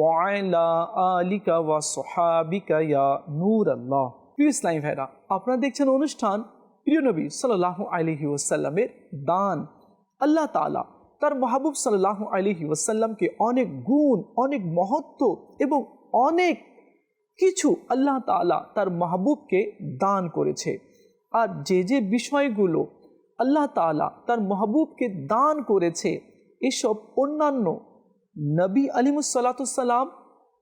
ওয়াইলা আলিকা ওয়া সোহাবিকা ইয়া নূর আল্লাহ প্রিয় ইসলামী ভাইরা, আপনারা দেখছেন অনুষ্ঠান প্রিয় নবী সাল্লাহ আলহি ওসাল্লামের দান। আল্লাহ তালা তার মাহবুব সাল্লাহ আলহি ওসাল্লামকে অনেক গুণ, অনেক মহত্ব এবং অনেক কিছু আল্লাহ তালা তার মাহবুবকে দান করেছে। আর যে যে বিষয়গুলো আল্লাহ তালা তার মাহবুবকে দান করেছে, এসব অন্যান্য নবী আলিমুসাল্লাতুসাল্লাম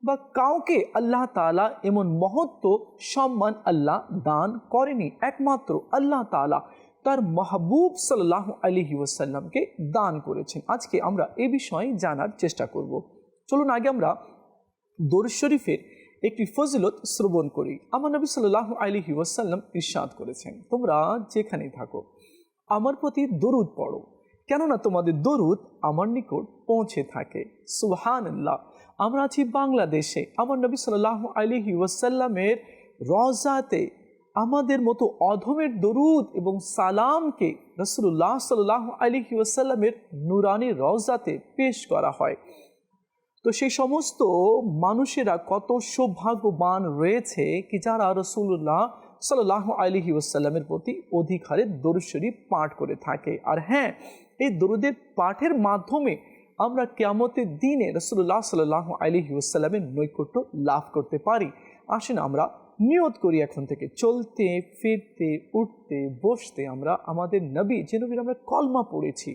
বা কাউকে আল্লাহ তালা এমন মহত্ব, সম্মান আল্লাহ দান করেনি। একমাত্র আল্লাহ তালা তার মাহবুব সাল্লাহ আলহি ওসাল্লামকে দান করেছেন। আজকে আমরা এ বিষয়ে জানার চেষ্টা করব। চলুন আগে আমরা দরুদ শরীফের একটি ফজিলত শ্রবণ করি। আমার নবী সাল্লাহ আলহি ওসাল্লাম ইরশাদ করেছেন, তোমরা যেখানেই থাকো, আমার প্রতি দরুদ পড়ো। কেননা তোমাদের দরুদ আমার নিকট পৌঁছে থাকে। সুহান আল্লাহ আমরা আছি বাংলাদেশে। আমার নবী সাল্লাহ আলহি ওয়াসাল্লামের রজাতে আমাদের মতো অধমের দরুদ এবং সালামকে রসুল্লাহ সাল্লাহ আলহি ওয়াসাল্লামের নুরানি রজাতে পেশ করা হয়। তো সেই সমস্ত মানুষেরা কত সৌভাগ্যবান রয়েছে কি যারা রসুল্লাহ সাল্লাহ আলহি ওসাল্লামের প্রতি অধিকারে দরুশ্বরী পাঠ করে থাকে। আর হ্যাঁ এই দরুদের পাঠের মাধ্যমে আমরা কেমতের দিনে রসুল্লাহ সাল্লাহ আলহি ওসাল্লামের নৈকট্য লাভ করতে পারি। আসেন আমরা নিয়ত করি এখন থেকে। চলতে, ফিরতে, উঠতে, বসতে আমরা আমাদের নবী, যে নবীর আমরা কলমা পড়েছি,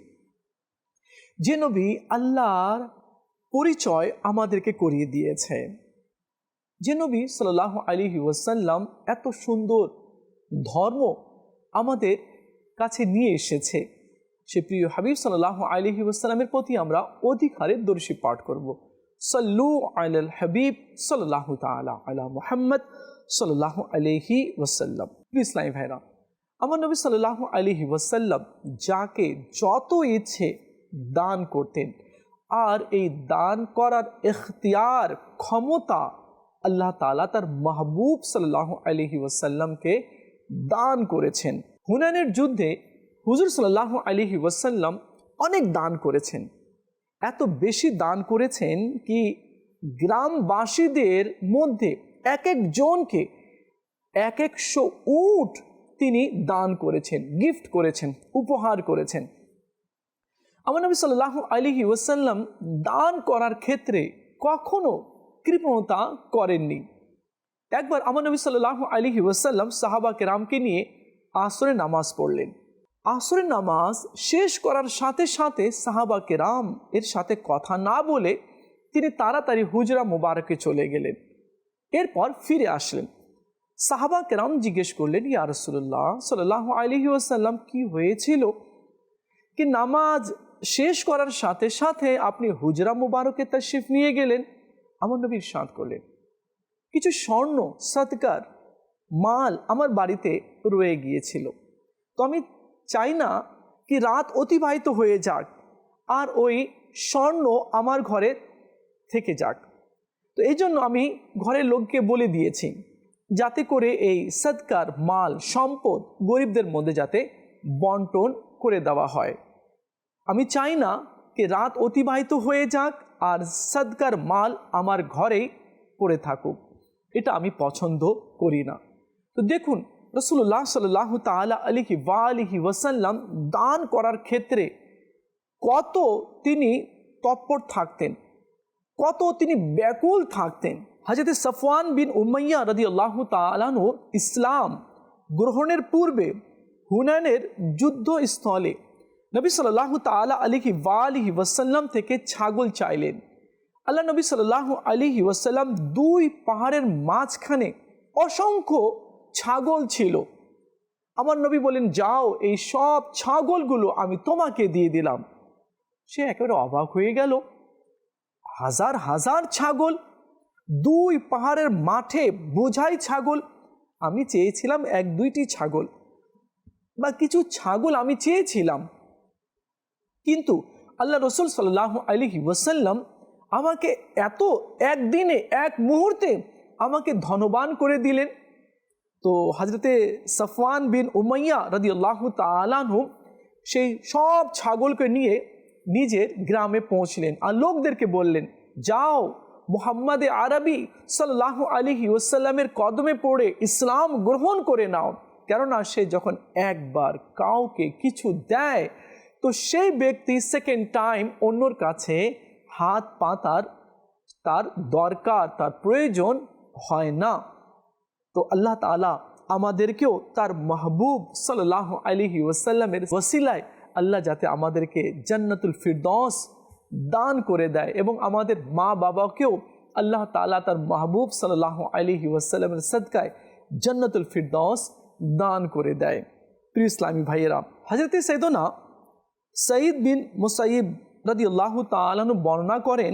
যে নবী আল্লাহর পরিচয় আমাদেরকে করিয়ে দিয়েছে। যে নবী সাল্লাহ আলিহি ওয়াসাল্লাম এত সুন্দর ধর্ম আমাদের কাছে নিয়ে এসেছে। সে প্রিয় হাবিব সাল্লাহ আলিহি ওয়াসাল্লামের প্রতি আমরা অধিকারের দর্শী পাঠ করব। সাল্লু আল হাবিব সাল্লাহ তালা আলা মুহাম্মদ সাল্লাহ আলিহি ওয়াসাল্লাম। ইসলামী ভাইরা, আমার নবী সাল্লাহ আলিহি ওয়াসাল্লাম যাকে যত ইচ্ছে দান করতেন, আর এই দান করার এখতিয়ার ক্ষমতা আল্লাহ তালা তার মাহবুব সাল্লাহ আলহি ওয়াসাল্লামকে দান করেছেন। হুনানের যুদ্ধে হুজুর সাল্লাহ আলহি ওয়াসাল্লাম অনেক দান করেছেন। এত বেশি দান করেছেন কি গ্রামবাসীদের মধ্যে এক একজনকে এক একশো উট তিনি দান করেছেন, গিফট করেছেন, উপহার করেছেন। আমার নবী সাল্লাহ আলহি ওয়াসাল্লাম দান করার ক্ষেত্রে কখনো কৃপণতা করেননি। একবার আমার নবী সাল্লাহ আলহি ওয়াসাল্লাম সাহাবা কেরামকে নিয়ে আসরে নামাজ পড়লেন। আসরের নামাজ শেষ করার সাথে সাথে সাহাবা কেরাম এর সাথে কথা না বলে তিনি তাড়াতাড়ি হুজরা মুবারকে চলে গেলেন। এরপর ফিরে আসলেন। সাহাবা কেরাম জিজ্ঞেস করলেন, ইয়া রসুল্লাহ সাল্লাহ আলহি ওয়াসাল্লাম, কি হয়েছিল? কি নামাজ শেষ করার সাথে সাথে আপনি হুজরা মুবারকে তশরিফ নিয়ে গেলেন? আমার নবীর সাঁত করলেন, কিছু স্বর্ণ, সৎকার, মাল আমার বাড়িতে রয়ে গিয়েছিল। তো আমি চাই না কি রাত অতিবাহিত হয়ে যাক আর ওই স্বর্ণ আমার ঘরে থেকে যাক। তো এই জন্য আমি ঘরের লোককে বলে দিয়েছি, যাতে করে এই সৎকার, মাল, সম্পদ গরিবদের মধ্যে যাতে বন্টন করে দেওয়া হয়। আমি চাই না কি রাত অতিবাহিত হয়ে যাক আর সদকার মাল আমার ঘরেই পড়ে থাকুক। এটা আমি পছন্দ করি না। তো দেখুন রসুল্লাহ সাল্লাহ তালা আলিহি ওয়া আলিহি ওয়াসাল্লাম দান করার ক্ষেত্রে কত তিনি তৎপর থাকতেন? কত তিনি ব্যাকুল থাকতেন? হাজরত সফওয়ান বিন উমাইয়া রদি আল্লাহ তালানু ইসলাম গ্রহণের পূর্বে হুনানের যুদ্ধস্থলে নবী সাল্লাহ তালা আলিহি ওয়া আলিহি ওয়াসাল্লাম থেকে ছাগল চাইলেন। আল্লাহ নবী সাল্লাহ আলিহি ওয়াসাল্লাম দুই পাহাড়ের মাঝখানে অসংখ্য ছাগল ছিল। আমার নবী বলেন, যাও, এই সব ছাগলগুলো আমি তোমাকে দিয়ে দিলাম। সে একেবারে অবাক হয়ে গেল। হাজার হাজার ছাগল, দুই পাহাড়ের মাঠে বোঝাই ছাগল, আমি চেয়েছিলাম এক দুইটি ছাগল বা কিছু ছাগল আমি চেয়েছিলাম। কিন্তু আল্লাহ রসুল সাল্লাহ আলহি ওয়াসাল্লাম আমাকে এত একদিনে, এক মুহূর্তে আমাকে ধনবান করে দিলেন। তো হাজরতে সফওয়ান বিন উমাইয়া রদি আল্লাহ তালানহু সেই সব ছাগলকে নিয়ে নিজের গ্রামে পৌঁছলেন আর লোকদেরকে বললেন, যাও, মুহাম্মাদে আরবি সাল্লাহ আলিহি ওসাল্লামের কদমে পড়ে ইসলাম গ্রহণ করে নাও। কেননা সে যখন একবার কাউকে কিছু দেয়, তো সেই ব্যক্তি সেকেন্ড টাইম অন্যর কাছে হাত পাতার তার দরকার, তার প্রয়োজন হয় না। তো আল্লাহ তালা আমাদেরকেও তার মাহবুব সাল্লাহ আলিহি ওসাল্লামের ওসিলায় আল্লাহ যাতে আমাদেরকে জান্নাতুল ফিরদৌস দান করে দেয় এবং আমাদের মা বাবাকেও আল্লাহ তালা তার মাহবুব সাল্লাহ আলিহি ওসাল্লামের সদকায় জান্নাতুল ফিরদৌস দান করে দেয়। প্রিয় ইসলামী ভাইয়েরা হজরত সৈদনা সঈদ বিন মুসাইব রদি আল্লাহ তালু বর্ণনা করেন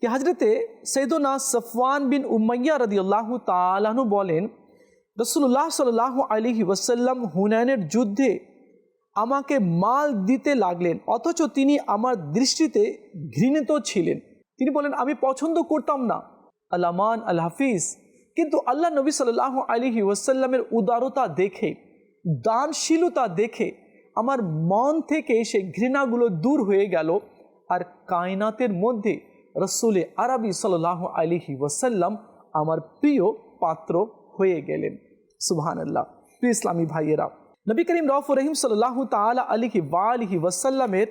কি হজরতে সৈদনা সফওয়ান বিন উমাইয়া রদি আল্লাহ তালাহু বলেন রসুল্লাহ সাল্লাহ আলিহি ওসাল্লাম হুনায়নের যুদ্ধে আমাকে মাল দিতে লাগলেন, অথচ তিনি আমার দৃষ্টিতে ঘৃণিত ছিলেন। তিনি বলেন, আমি পছন্দ করতাম না। আল্লামান আল হাফিজ। কিন্তু আল্লাহ নবী সাল্লাহ আলিহি ওসাল্লামের উদারতা দেখে, দানশীলতা দেখে আমার মন থেকে সেই ঘৃণাগুলো দূর হয়ে গেল। আর কায়নাতের মধ্যে রসুলে আরবি সাল্লাহ আলিহি ওয়াসাল্লাম আমার প্রিয় পাত্র হয়ে গেলেন। সুবহান আল্লাহ প্রিয় ইসলামী ভাইয়েরা, নবী করিম রফ রহিম সাল্লাহ তালা আলিহি ওয়ালিহি ওয়াসাল্লামের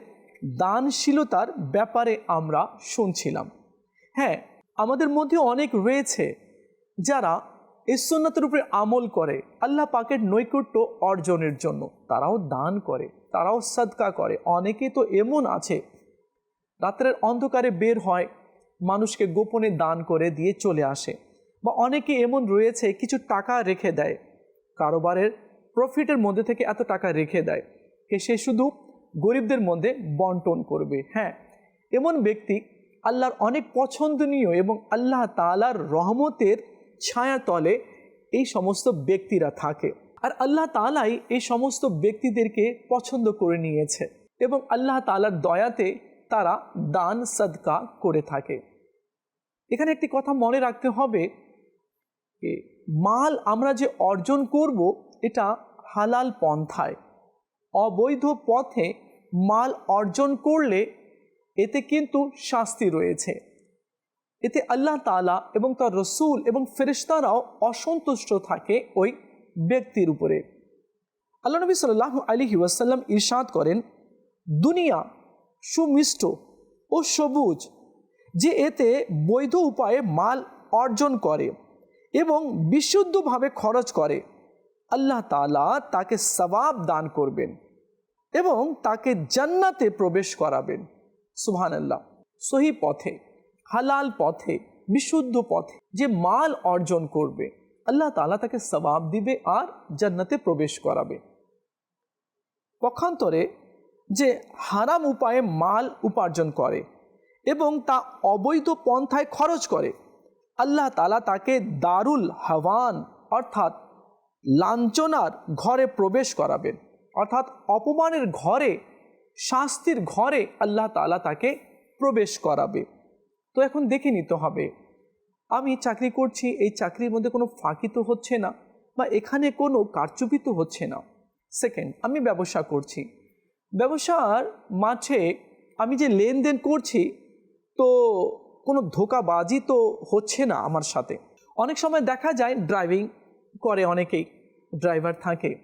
দানশীলতার ব্যাপারে আমরা শুনছিলাম। হ্যাঁ আমাদের মধ্যে অনেক রয়েছে যারা এই উপরে আমল করে, আল্লাহ পাকের নৈকট্য অর্জনের জন্য। তারাও দান করে, তারাও সদকা করে। অনেকে তো এমন আছে রাত্রের অন্ধকারে বের হয়, মানুষকে গোপনে দান করে দিয়ে চলে আসে। বা অনেকে এমন রয়েছে, কিছু টাকা রেখে দেয়। কারোবারের প্রফিটের মধ্যে থেকে এত টাকা রেখে দেয় কে সে শুধু গরিবদের মধ্যে বন্টন করবে। হ্যাঁ এমন ব্যক্তি আল্লাহর অনেক পছন্দনীয় এবং আল্লাহ তালার রহমতের ছায়া তলে এই সমস্ত ব্যক্তিরা থাকে। আর আল্লাহ তালাই এই সমস্ত ব্যক্তিদেরকে পছন্দ করে নিয়েছে এবং আল্লাহ তালার দয়াতে তারা দান সদকা করে থাকে। এখানে একটি কথা মনে রাখতে হবে মাল আমরা যে অর্জন করব, এটা হালাল পন্থায়। অবৈধ পথে মাল অর্জন করলে এতে কিন্তু শাস্তি রয়েছে। এতে আল্লাহ তালা এবং তার রসুল এবং ফেরিস্তারাও অসন্তুষ্ট থাকে ওই ব্যক্তির উপরে। আল্লাহ নবী সাল্লাহ আলী ওয়াসাল্লাম ইরশাদ করেন, দুনিয়া সুমিষ্ট ও সবুজ, যে এতে বৈধ উপায়ে মাল অর্জন করে এবং বিশুদ্ধভাবে খরচ করে। আল্লাহ তালা তাকে সবাব দান করবেন এবং তাকে জান্নাতে প্রবেশ করাবেন। সুহান আল্লাহ সহি পথে, হালাল পথে, বিশুদ্ধ পথে যে মাল অর্জন করবে, আল্লাহ তালা তাকে সবাব দিবে আর জান্নাতে প্রবেশ করাবে। পক্ষান্তরে যে হারাম উপায়ে মাল উপার্জন করে এবং তা অবৈধ পন্থায় খরচ করে। আল্লাহ তালা তাকে দারুল হাওয়ান অর্থাৎ লাঞ্ছনার ঘরে প্রবেশ করাবেন। অর্থাৎ অপমানের ঘরে, শাস্তির ঘরে আল্লাহ তালা তাকে প্রবেশ করাবে। তো এখন দেখে নিতে হবে, আমি চাকরি করছি, এই চাকরির মধ্যে কোনো ফাঁকি তো হচ্ছে না বা এখানে কোনো কারচুপি হচ্ছে না। সেকেন্ড আমি ব্যবসা করছি। ব্যবসার মাঝে আমি যে লেনদেন করছি, তো কোনো ধোকাবাজি তো হচ্ছে না আমার সাথে। অনেক সময় দেখা যায় ড্রাইভিং করে অনেকেই ড্রাইভার থাকে।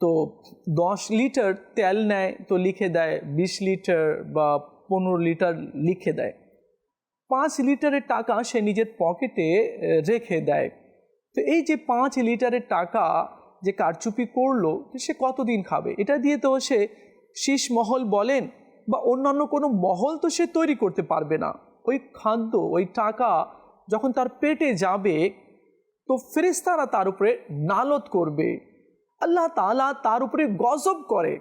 তো দশ লিটার তেল নেয়, তো লিখে দেয়, বিশ লিটার বা পনেরো লিটার লিখে দেয়। পাঁচ লিটারের টাকা সে নিজের পকেটে রেখে দেয়। তো এই যে পাঁচ লিটারের টাকা যে কারচুপি করল, সে কতদিন খাবে? এটা দিয়ে তো সে শীষ মহল বলেন বা অন্যান্য কোনো মহল তো সে তৈরি করতে পারবে না। ওই খাদ্য, ওই টাকা যখন তার পেটে যাবে, তো ফেরিস্তারা তার উপরে নালত করবে। আল্লাহ তালা তার উপরে গজব করে।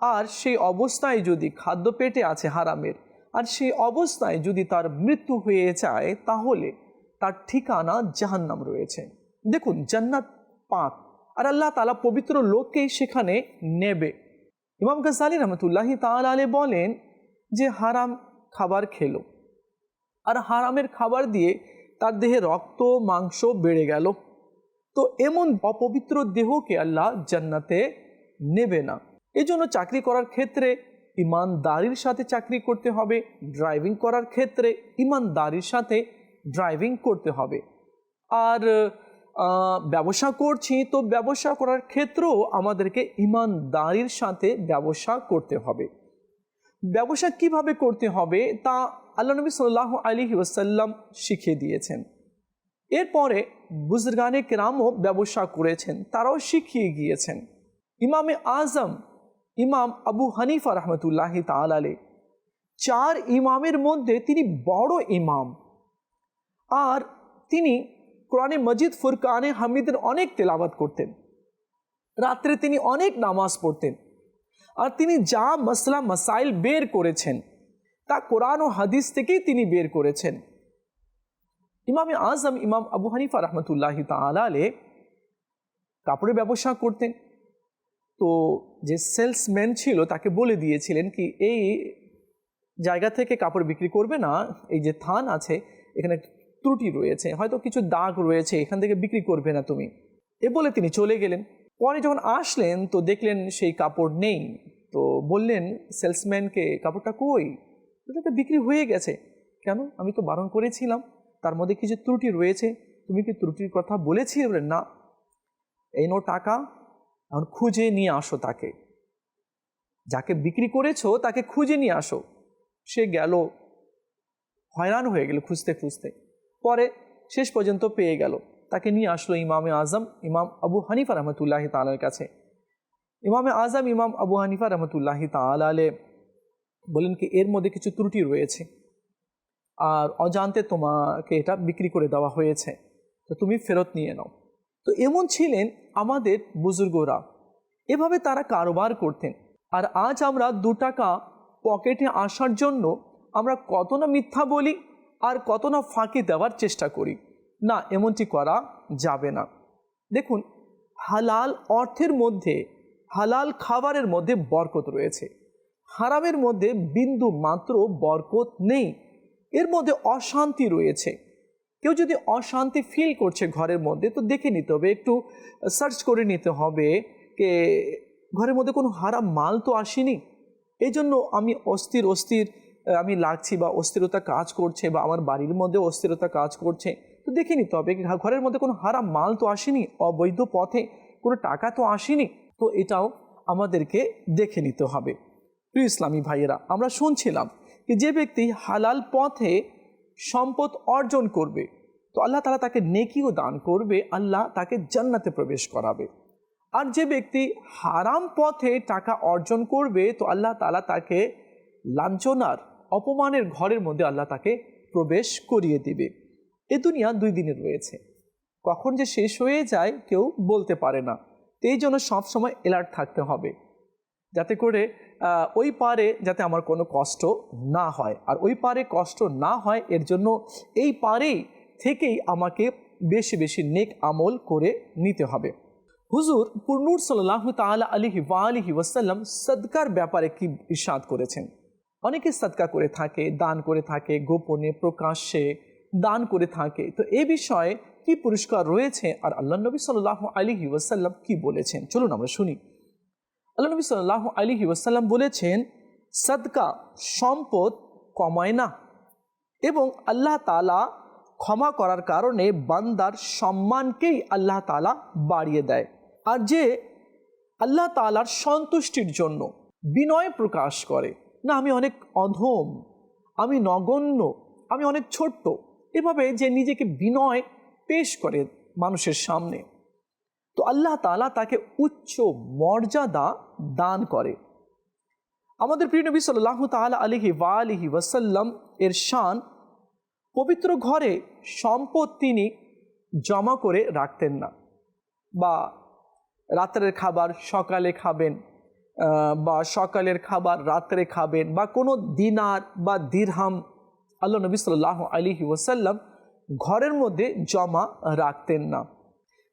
আর সেই অবস্থায় যদি খাদ্য পেটে আছে হারামের, আর সেই অবস্থায় যদি তার মৃত্যু হয়ে যায়, তাহলে তার ঠিকানা জাহান্নাম রয়েছে। দেখুন, জান্নাত পাক। আর আল্লাহ তালা পবিত্র লোককেই সেখানে নেবে। ইমাম গাজালি রহমতুল্লাহি তালে বলেন যে হারাম খাবার খেলো। আর হারামের খাবার দিয়ে তার দেহে রক্ত, মাংস বেড়ে গেল। তো এমন অপবিত্র দেহকে আল্লাহ জান্নাতে নেবে না। এজন্য চাকরি করার ক্ষেত্রে ইমানদারির সাথে চাকরি করতে হবে, ড্রাইভিং করার ক্ষেত্রে ইমানদারির সাথে ড্রাইভিং করতে হবে। আর ব্যবসা করছি, তো ব্যবসা করার ক্ষেত্রেও আমাদেরকে ইমানদারির সাথে ব্যবসা করতে হবে। ব্যবসা কীভাবে করতে হবে তা আল্লাহ নবী সাল্লাহ আলী ওয়াসাল্লাম শিখিয়ে দিয়েছেন। এরপরে বুজরগানে কেরামও ব্যবসা করেছেন, তারাও শিখিয়ে গিয়েছেন। ইমামে আজম, ইমাম আবু হানিফা রহমতুল্লাহ তালালে চার ইমামের মধ্যে তিনি বড় ইমাম। আর তিনি কোরআনে মজিদ ফুরকানে হামিদের অনেক তেলাবাত করতেন। রাত্রে তিনি অনেক নামাজ পড়তেন। আর তিনি যা মসলা, মাসাইল বের করেছেন, তা কোরআন ও হাদিস থেকেই তিনি বের করেছেন। ইমামে আজম, ইমাম আবু হানিফা রহমতুল্লাহ তালে কাপড়ের ব্যবসা করতেন। তো যে সেলসম্যান ছিল, তাকে বলে দিয়েছিলেন কি, এই জায়গা থেকে কাপড় বিক্রি করবে না, এই যে থান আছে, এখানে ত্রুটি রয়েছে, হয়তো কিছু দাগ রয়েছে, এখান থেকে বিক্রি করবে না তুমি। এ বলে তিনি চলে গেলেন। পরে যখন আসলেন, তো দেখলেন সেই কাপড় নেই। তো বললেন, সেলসম্যানকে, কাপড়টা কই? ওটা তো বিক্রি হয়ে গেছে। কেন? আমি তো বারণ করেছিলাম। তার মধ্যে কিছু ত্রুটি রয়েছে। তুমি কি ত্রুটির কথা বলেছি বলে না। এই নো টাকা। এখন খুঁজে নিয়ে আসো তাকে। যাকে বিক্রি করেছ, তাকে খুঁজে নিয়ে আসো। সে গেল, হয়রান হয়ে গেল খুঁজতে খুঁজতে। পরে শেষ পর্যন্ত পেয়ে গেল। তাকে নিয়ে আসলো ইমামে আজম, ইমাম আবু হানিফা রহমতুল্লাহ তালের কাছে। ইমামে আজম, ইমাম আবু হানিফা রহমতুল্লাহ তালে বলেন কি, এর মধ্যে কিছু ত্রুটি রয়েছে। আর অজান্তে তোমাকে এটা বিক্রি করে দেওয়া হয়েছে। তো তুমি ফেরত নিয়ে নাও। তো এমন ছিলেন আমাদের বুজুর্গরা। এভাবে তারা কারোবার করতেন। আর আজ আমরা দু টাকা পকেটে আসার জন্য আমরা কত না মিথ্যা বলি আর কত না ফাঁকি দেওয়ার চেষ্টা করি। না, এমনটি করা যাবে না। দেখুন, হালাল অর্থের মধ্যে, হালাল খাবারের মধ্যে বরকত রয়েছে। হারামের মধ্যে বিন্দু মাত্র বরকত নেই। এর মধ্যে অশান্তি রয়েছে। কেউ যদি অশান্তি ফিল করছে ঘরের মধ্যে, তো দেখে নিতে হবে, একটু সার্চ করে নিতে হবে কে ঘরের মধ্যে কোনো হারাম মাল তো আসেনি? এই জন্য আমি অস্থির অস্থির আমি লাগছি বা অস্থিরতা কাজ করছে বা আমার বাড়ির মধ্যে অস্থিরতা কাজ করছে, তো দেখে নিতে হবে ঘরের মধ্যে কোনো হারাম মাল তো আসেনি, অবৈধ পথে কোনো টাকা তো আসেনি, তো এটাও আমাদেরকে দেখে নিতে হবে। প্রিয় ইসলামী ভাইয়েরা, আমরা শুনছিলাম কি যে ব্যক্তি হালাল পথে সম্পদ অর্জন করবে, তো আল্লাহ তালা তাকে নেকিও দান করবে, আল্লাহ তাকে জান্নাতে প্রবেশ করাবে। আর যে ব্যক্তি হারাম পথে টাকা অর্জন করবে, তো আল্লাহ তালা তাকে লাঞ্ছনার অপমানের ঘরের মধ্যে আল্লাহ তাকে প্রবেশ করিয়ে দিবে। এ দুনিয়া দুই দিনের রয়েছে। কখন যে শেষ হয়ে যায় কেউ বলতে পারে না। এই জন্য সবসময় অ্যালার্ট থাকতে হবে। যাতে করে ওই পারে যাতে আমার কোনো কষ্ট না হয়। আর ওই পারে কষ্ট না হয়, এর জন্য এই পারেই থেকেই আমাকে বেশি বেশি নেক আমল করে নিতে হবে। হুজুর পুরনুর সাল্লাহ তালা আলিহি ওয়ালিহি ওয়াসাল্লাম সদকার ব্যাপারে কি ইরশাদ করেছেন? অনেকে সদকা করে থাকে, দান করে থাকে, গোপনে প্রকাশ্যে দান করে থাকে। তো এ বিষয়ে কি পুরস্কার রয়েছে আর আল্লাহ নবী সাল্লাহ আলিহি ওয়াসাল্লাম কি বলেছেন? চলুন আমরা শুনি। আল্লাহ নবী সাল্লাহ আলিহি ওয়াসাল্লাম বলেছেন, সদকা সম্পদ কমায় না এবং আল্লাহ তালা ক্ষমা করার কারণে বান্দার সম্মানকেই আল্লাহ তালা বাড়িয়ে দেয়। আর যে আল্লাহ তালার সন্তুষ্টির জন্য বিনয় প্রকাশ করে। না, আমি অনেক অধম, আমি নগণ্য, আমি অনেক ছোট্ট। এভাবে যে নিজেকে বিনয় পেশ করে মানুষের সামনে। তো আল্লাহ তালা তাকে উচ্চ মর্যাদা দান করে। আমাদের প্রিয় নবী সাল্লাহ তালা আলিহি ওয়া আলিহি ওয়াসাল্লাম এর শান পবিত্র ঘরে সম্পদ তিনি জমা করে রাখতেন না। বা রাত্রের খাবার সকালে খাবেন বা সকালের খাবার রাত্রে খাবেন বা কোনো দিনার বা দিরহাম, আল্লাহ নবী সাল্লাহ আলিহি ওসাল্লাম ঘরের মধ্যে জমা রাখতেন না।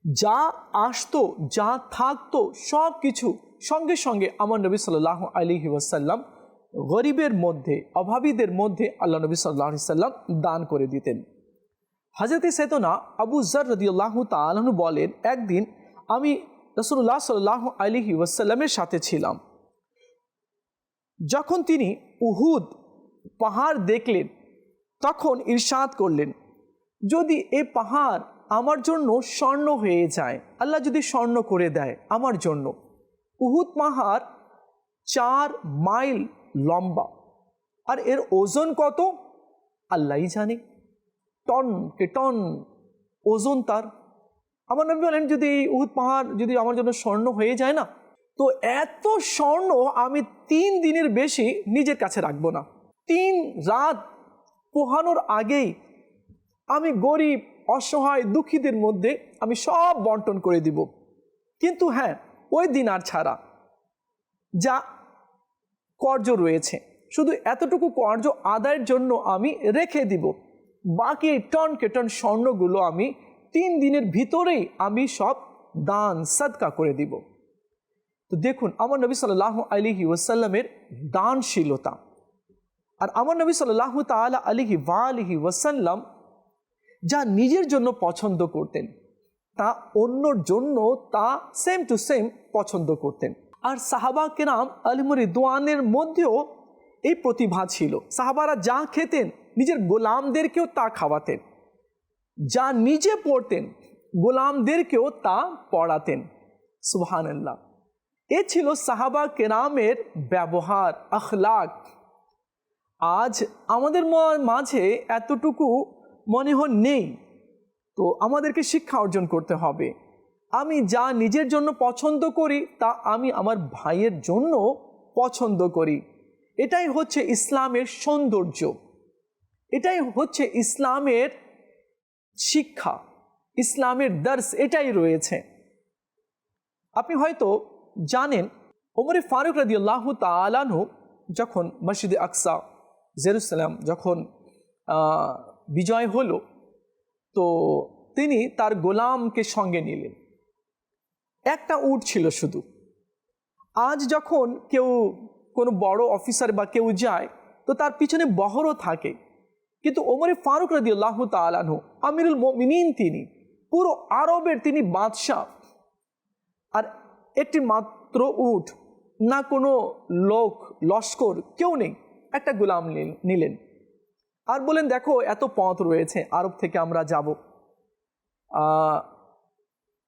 যা আসতো, যা থাকতো, সব কিছু সঙ্গে সঙ্গে আমার নবী সাল্লাহ আলহি ওয়াসাল্লাম গরিবের মধ্যে, অভাবীদের মধ্যে আল্লাহ নবী সাল্লাহ সাল্লাম দান করে দিতেন। হাজরতে সেতনা আবু জর রদিউল্লাহ তালু বলেন, একদিন আমি রসুল্লাহ সাল্লাহ আলহি ওয়াসাল্লামের সাথে ছিলাম। যখন তিনি উহুদ পাহাড় দেখলেন, তখন ইরশাদ করলেন, যদি এ পাহাড় আমার জন্য স্বর্ণ হয়ে যায়, আল্লাহ যদি স্বর্ণ করে দেয় আমার জন্য। উহুদ পাহাড় চার মাইল লম্বা, আর এর ওজন কত? আল্লাহই জানে। টন কে টন ওজন তার আমার নবী বলেন, যদি এই উহুদ পাহাড়, যদি আমার জন্য স্বর্ণ হয়ে যায় না, তো এত স্বর্ণ আমি তিন দিনের বেশি নিজের কাছে রাখব না। তিন রাত পোহানোর আগেই আমি গরিব, অসহায়, দুঃখীদের মধ্যে আমি সব বন্টন করে দিব। কিন্তু হ্যাঁ ওই দিন আর ছাড়া যা কর্য রয়েছে, শুধু এতটুকু কর্য আদায়ের জন্য আমি রেখে দিব। বাকি টন কেটন স্বর্ণগুলো আমি তিন দিনের ভিতরেই আমি সব দান, সদকা করে দিব। তো দেখুন, আমার নবী সাল্লাহ আলিহি ওয়াসাল্লামের দানশীলতা। আর আমার নবী সাল্লাহ তালা আলিহি ওয়া আলিহি ওয়াসাল্লাম যা নিজের জন্য পছন্দ করতেন, তা অন্যর জন্য তা সেম টু সেম পছন্দ করতেন। আর সাহাবা কেরাম আলিমরি দোয়ানের মধ্যেও এই প্রতিভা ছিল। সাহাবারা যা খেতেন, নিজের গোলামদেরকেও তা খাওয়াতেন। যা নিজে পড়তেন, গোলামদেরকেও তা পড়াতেন। সুবহানাল্লাহ। এ ছিল সাহাবা কেরামের ব্যবহার, আখলাক। আজ আমাদের মাঝে এতটুকু মনে হন নেই। তো আমাদেরকে শিক্ষা অর্জন করতে হবে। আমি যা নিজের জন্য পছন্দ করি, তা আমি আমার ভাইয়ের জন্য পছন্দ করি। এটাই হচ্ছে ইসলামের সৌন্দর্য। এটাই হচ্ছে ইসলামের শিক্ষা, ইসলামের দর্শ এটাই রয়েছে। আপনি হয়তো জানেন, ওমরে ফারুক রাদি আল্লাহ তালানহু যখন মসজিদে আকসা, জেরুসালাম যখন বিজয় হলো, তো তিনি তার গোলামকে সঙ্গে নিলেন। একটা উট ছিল শুধু। আজ যখন কেউ কোনো বড় অফিসার বা কেউ যায়, তো তার পিছনে বহরও থাকে। কিন্তু ওমরে ফারুক রাদি আল্লাহ তালানহু আমিরুল মিনীন তিনি, পুরো আরবের তিনি বাদশাহ। আর একটি মাত্র উঠ না কোনো লোক, লস্কর, কেউ নেই, একটা গোলাম নিলেন। আর বলেন, দেখো, এত পথ রয়েছে, আরব থেকে আমরা যাব।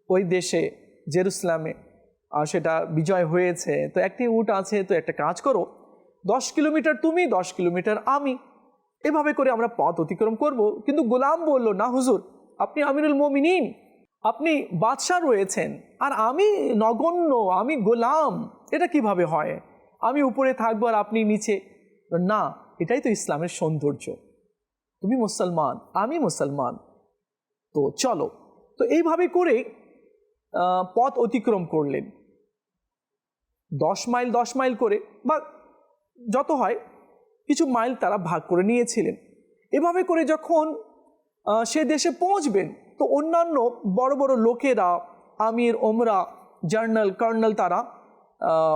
ওই দেশে, জেরুসলামে সেটা বিজয় হয়েছে। তো একটি উট আছে, তো একটা কাজ করো। দশ কিলোমিটার তুমি, দশ কিলোমিটার আমি। এভাবে করে আমরা পথ অতিক্রম করব। কিন্তু গোলাম বলল, না, হুজুর, আপনি আমিরুল মমিনিন। আপনি বাদশাহ রয়েছেন। আর আমি নগণ্য, আমি গোলাম। এটা কীভাবে হয়? আমি উপরে থাকব আর আপনি নিচে। না, এটাই তো ইসলামের সৌন্দর্য। তুমি মুসলমান, আমি মুসলমান। তো চলো। তো এইভাবে করে পথ অতিক্রম করলেন। দশ মাইল দশ মাইল করে, বা যত হয় কিছু মাইল তারা ভাগ করে নিয়েছিলেন। এভাবে করে যখন সে দেশে পৌঁছবেন, তো অন্যান্য বড় বড় লোকেরা, আমির, ওমরা, জার্নাল, কার্নাল তারা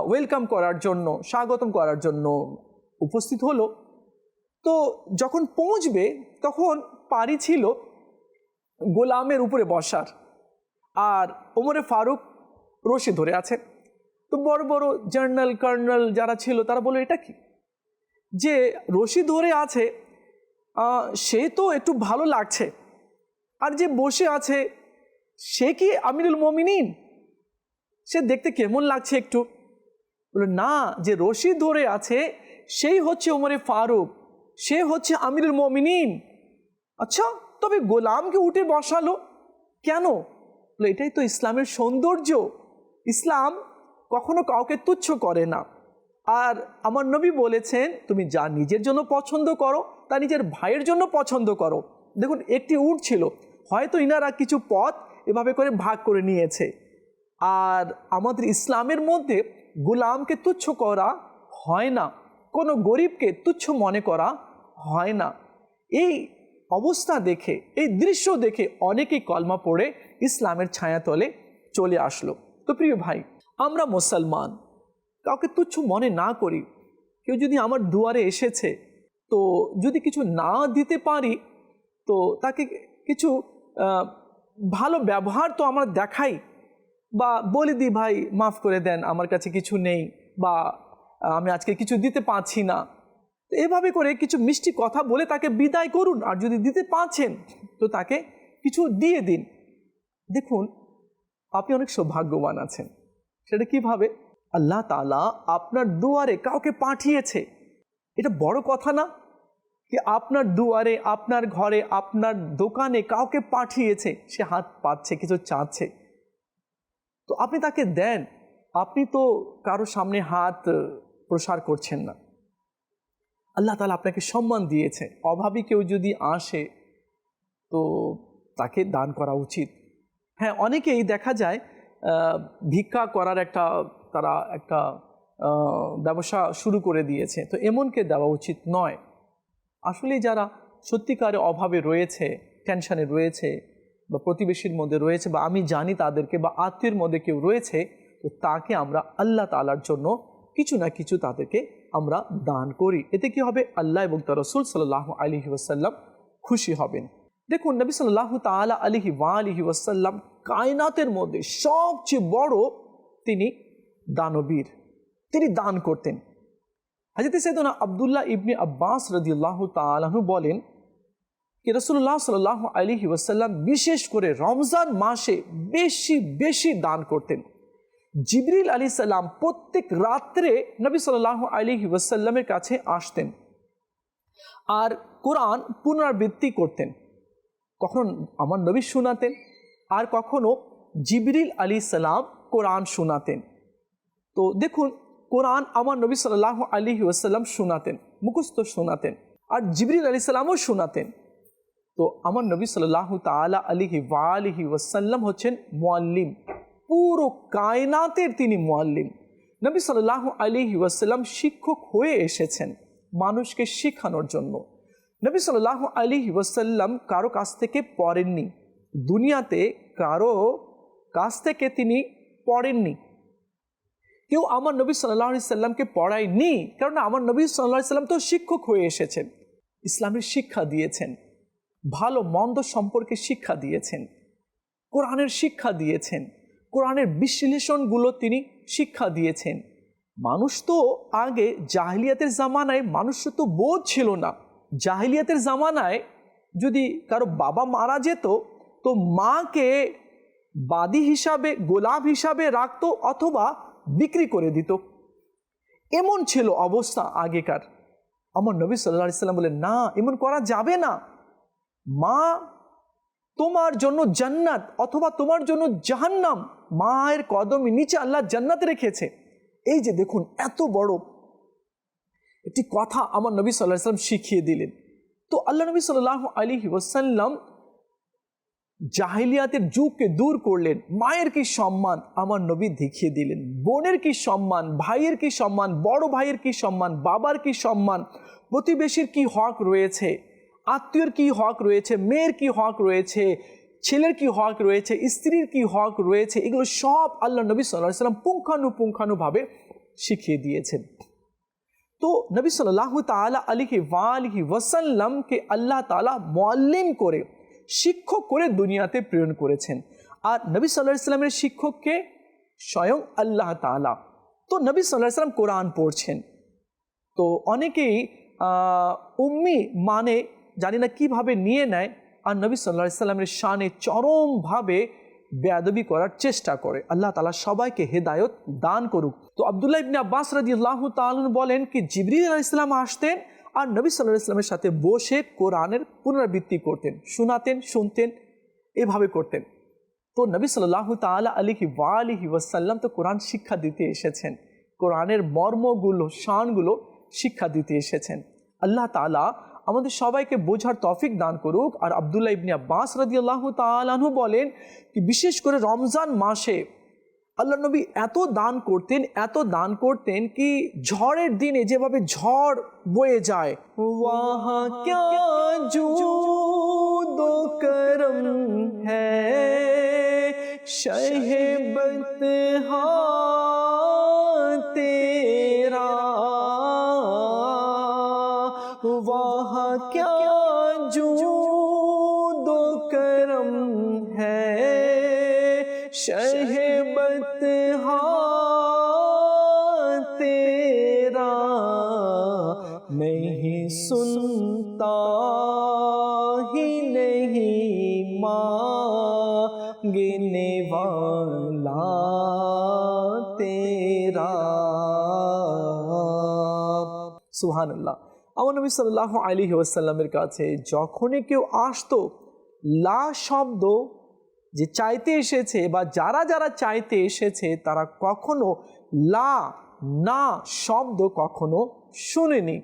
ওয়েলকাম করার জন্য, স্বাগতম করার জন্য উপস্থিত হলো। তো যখন পৌঁছবে, তখন পারি ছিল গোলামের উপরে বসার, আর ওমরে ফারুক রশি ধরে আছে তো বড় বড় জার্নাল, কার্নাল যারা ছিল, তারা বলে এটা কি? যে রশি ধরে আছে সে তো একটু ভালো লাগছে। আর যে বসে আছে, সে কি আমিরুল মমিনিন? সে দেখতে কেমন লাগছে একটু? বলে, না, যে রশি ধরে আছে, সেই হচ্ছে ওমরে ফারুক। সে হচ্ছে আমিরুল মমিনিন। আচ্ছা তবে গোলামকে উঠে বসালো কেন? এটাই তো ইসলামের সৌন্দর্য। ইসলাম কখনো কাউকে তুচ্ছ করে না। আর আমার নবী বলেছেন, তুমি যা নিজের জন্য পছন্দ করো, তা নিজের ভাইয়ের জন্য পছন্দ করো। দেখুন, একটি উট ছিল। হয়তো ইনারা কিছু পথ এভাবে করে ভাগ করে নিয়েছে। আর আমাদের ইসলামের মধ্যে গুলামকে তুচ্ছ করা হয় না, কোনো গরিবকে তুচ্ছ মনে করা হয় না। এই অবস্থা দেখে, এই দৃশ্য দেখে অনেকেই কলমা পড়ে ইসলামের ছায়াতলে চলে আসলো। তো প্রিয় ভাই, আমরা মুসলমান কাউকে তুচ্ছ মনে না করি। কেউ যদি আমার দুয়ারে এসেছে, তো যদি কিছু না দিতে পারি, তো তাকে কিছু ভালো ব্যবহার তো আমার দেখাই বা বলে দিই, ভাই, মাফ করে দেন, আমার কাছে কিছু নেই বা আমি আজকে কিছু দিতে পারছি না। এভাবে করে কিছু মিষ্টি কথা বলে তাকে বিদায় করুন, আর যদি দিতে পারছেন, তো তাকে কিছু দিয়ে দিন। দেখুন, আপনি অনেক সৌভাগ্যবান আছেন। সেটা কীভাবে? আল্লাহ তালা আপনার দুয়ারে কাউকে পাঠিয়েছে। এটা বড় কথা না? কি আপনার দুয়ারে, আপনার ঘরে, আপনার দোকানে কাউকে পাঠিয়েছে, সে হাত পাচ্ছে কিছু চাচ্ছে। তো আপনি তাকে দেন, আপনি তো কারও সামনে হাত প্রসার করছেন না। আল্লাহ তালা আপনাকে সম্মান দিয়েছে। অভাবী কেউ যদি আসে, তো তাকে দান করা উচিত। হ্যাঁ অনেকেই দেখা যায় ভিক্ষা করার একটা তারা একটা ব্যবসা শুরু করে দিয়েছে। তো এমনকে দেওয়া উচিত নয়। আসলে যারা সত্যিকারে অভাবে রয়েছে টেনশনে রয়েছে, বা প্রতিবেশীর মধ্যে রয়েছে, বা আমি জানি তাদেরকে, বা আত্মীয়ের মধ্যে কেউ রয়েছে, তো তাকে আমরা আল্লাহ তালার জন্য কিছু না কিছু তাদেরকে আমরা দান করি। এতে কি হবে? আল্লাহ এবং তার রসুল সাল্লাহ আলহি ওয়াসাল্লাম খুশি হবেন। দেখুন, নবী সাল্লাহ তালা আলহি ওয়া আলহি ওয়াসাল্লাম কায়নাতের মধ্যে সবচেয়ে বড় তিনি দানবীর। তিনি দান করতেন। হাজরত সৈদনা আবদুল্লাহ ইবনে আব্বাস রদিউল্লাহ তালাহু বলেন কি রসুল্লাহ সাল্লাহ আলহি ওয়াসাল্লাম বিশেষ করে রমজান মাসে বেশি বেশি দান করতেন। জিবরিল আলী সাল্লাম প্রত্যেক রাত্রে নবী সাল্লাহ আলহি ওয়াসাল্লামের কাছে আসতেন আর কোরআন পুনরাবৃত্তি করতেন। কখনো আমার নবী শোনাতেন আর কখনো জিবরিল আলী সালাম কোরআন শোনাতেন। তো দেখুন, কোরআন আমার নবী সাল্লাহ আলী ওয়াসাল্লাম শোনাতেন, মুখস্থ শোনাতেন, আর জিবরিল আলী সাল্লামও শোনাতেন। তো আমার নবী সাল্লাহ তালা আলিহি ওয়ালিহি ওয়াসাল্লাম হচ্ছেন মোয়াল্লিম পুরো কায়নাতের তিনি মোয়াল্লিম নবী সাল্লাহ আলিহি ওয়াসাল্লাম শিক্ষক হয়ে এসেছেন, মানুষকে শেখানোর জন্য। নবী সাল্লাহ আলিহি ওয়াসাল্লাম কারও কাছ থেকে পড়েননি, দুনিয়াতে কারও কাছ থেকে তিনি পড়েননি। কেউ আমার নবী সাল্লাহ সাল্লামকে পড়ায়নি কারণ আমার নবী সাল্লাহ সাল্লাম তো শিক্ষক হয়ে এসেছেন। ইসলামের শিক্ষা দিয়েছেন, ভালো, মন্দ সম্পর্কে শিক্ষা দিয়েছেন, কোরআনের শিক্ষা দিয়েছেন, কোরআনের বিশ্লেষণগুলো তিনি শিক্ষা দিয়েছেন। মানুষ তো আগে জাহিলিয়াতের জামানায় মানুষের তো বোধ ছিল না। জাহিলিয়াতের জামানায় যদি কারও বাবা মারা যেত, তো মাকে বাদী হিসাবে, গোলাপ হিসাবে রাখতো অথবা বিক্রি করে দিত। এমন ছিল অবস্থা আগেকার। আমার নবী সাল্লা সাল্লাম বলে না, এমন করা যাবে না। মা তোমার জন্য জান্নাত অথবা তোমার জন্য জাহান্নাম, মায়ের কদমে নিচে আল্লাহ জান্নাত রেখেছে। এই যে দেখুন, এত বড় একটি কথা আমার নবী সাল্লাহ সাল্লাম শিখিয়ে দিলেন। তো আল্লাহ নবী সাল্লাহ আলী ওসাল্লাম জাহিলিয়াতের যুগকে দূর করলেন, মায়ের কি সম্মান আমার নবী দেখিয়ে দিলেন, বোনের কি সম্মান, ভাইয়ের কি সম্মান, বড় ভাইয়ের কি সম্মান, বাবার কি সম্মান, প্রতিবেশীর কি হক রয়েছে, আত্মীয়র কি হক রয়েছে, মেয়ের কি হক রয়েছে, ছেলের কি হক রয়েছে, স্ত্রীর কি হক রয়েছে, এগুলো সব আল্লাহ নবী সাল্লাহ সাল্লাম পুঙ্খানুপুঙ্খানুভাবে শিখিয়ে দিয়েছেন। তো নবী সাল্লাহ তালা আলিহি ওয়ালিহি ওয়াসাল্লামকে আল্লাহ তালা মোয়াল্লিম করে শিক্ষক করে দুনিয়াতে প্রেরণ করেছেন। আর নবী সাল্লাহ ইসলামের শিক্ষককে স্বয়ং আল্লাহ তালা তো নবী সাল্লাহ সাল্লাম কোরআন পড়ছেন। তো অনেকেই উম্মি মানে জানি না কীভাবে নিয়ে নেয়, আর নবী সাল্লাহ সাল্লামের শানে চরমভাবে বেয়াদবি করার চেষ্টা করে। আল্লাহ তালা সবাইকে হেদায়ত দান করুক। তো আবদুল্লাহ ইবনে আব্বাস রাজি আল্লাহ তালন বলেন কি, জিবরিল আলাহ ইসলাম আসতেন আর নবী সাল্লাহ ইসলামের সাথে বসে কোরআনের পুনরাবৃত্তি করতেন, শোনাতেন, শুনতেন, এভাবে করতেন। তো নবী সাল্লাহ তালা আলিহি ওয়া আলিহি ওয়াসাল্লাম তো কোরআন শিক্ষা দিতে এসেছেন। কোরআনের মর্মগুলো, শানগুলো শিক্ষা দিতে এসেছেন। আল্লাহ তালা আমাদের সবাইকে বোঝার তফিক দান করুক। আর আবদুল্লাহ ইবনে আব্বাস রাজি আল্লাহ তালাহু বলেন কি, বিশেষ করে রমজান মাসে আল্লাহ নবী এত দান করতেন এত দান করতেন কি ঝড়ের দিনে যেভাবে ঝড় বয়ে যায় ওয়াহা ক্যা জুদ করম হ্যায় शहबत तेरा वहाँ क्या जूदो करम है शहबत सुनता ही नहीं मांगने वाला तेरा সুহান আল্লাহ আমার নবী সাল্লাহ আলী ওয়াসাল্লামের কাছে যখনই কেউ আসতো লা শব্দ যে চাইতে এসেছে বা যারা যারা চাইতে এসেছে তারা কখনো লা না শব্দ কখনো শুনেনি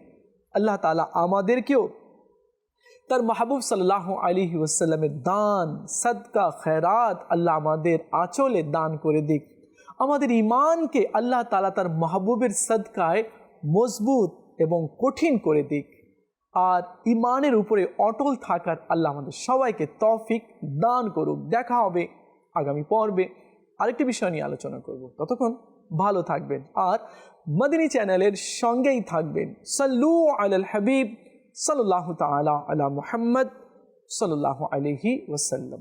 আল্লাহ তালা আমাদেরকেও তার মাহবুব সাল্লাহ আলী ওসাল্লামের দান, সদকা খেরাত আল্লাহ আমাদের আঁচলে দান করে দিক। আমাদের ইমানকে আল্লাহ তালা তার মাহবুবের সদকায় মজবুত এবং কঠিন করে দিক। আর ইমানের উপরে অটল থাকার আল্লাহ আমাদের সবাইকে তফিক দান করুক। দেখা হবে আগামী পর্বে। আরেকটি বিষয় নিয়ে আলোচনা করব। ততক্ষণ ভালো থাকবেন। আর মদিনী চ্যানেলের সঙ্গেই থাকবেন সাল্লু আল হাবিব সাল্লাহ তালা আলা মুহাম্মদ সাল্লাহ আলহি ওসাল্লাম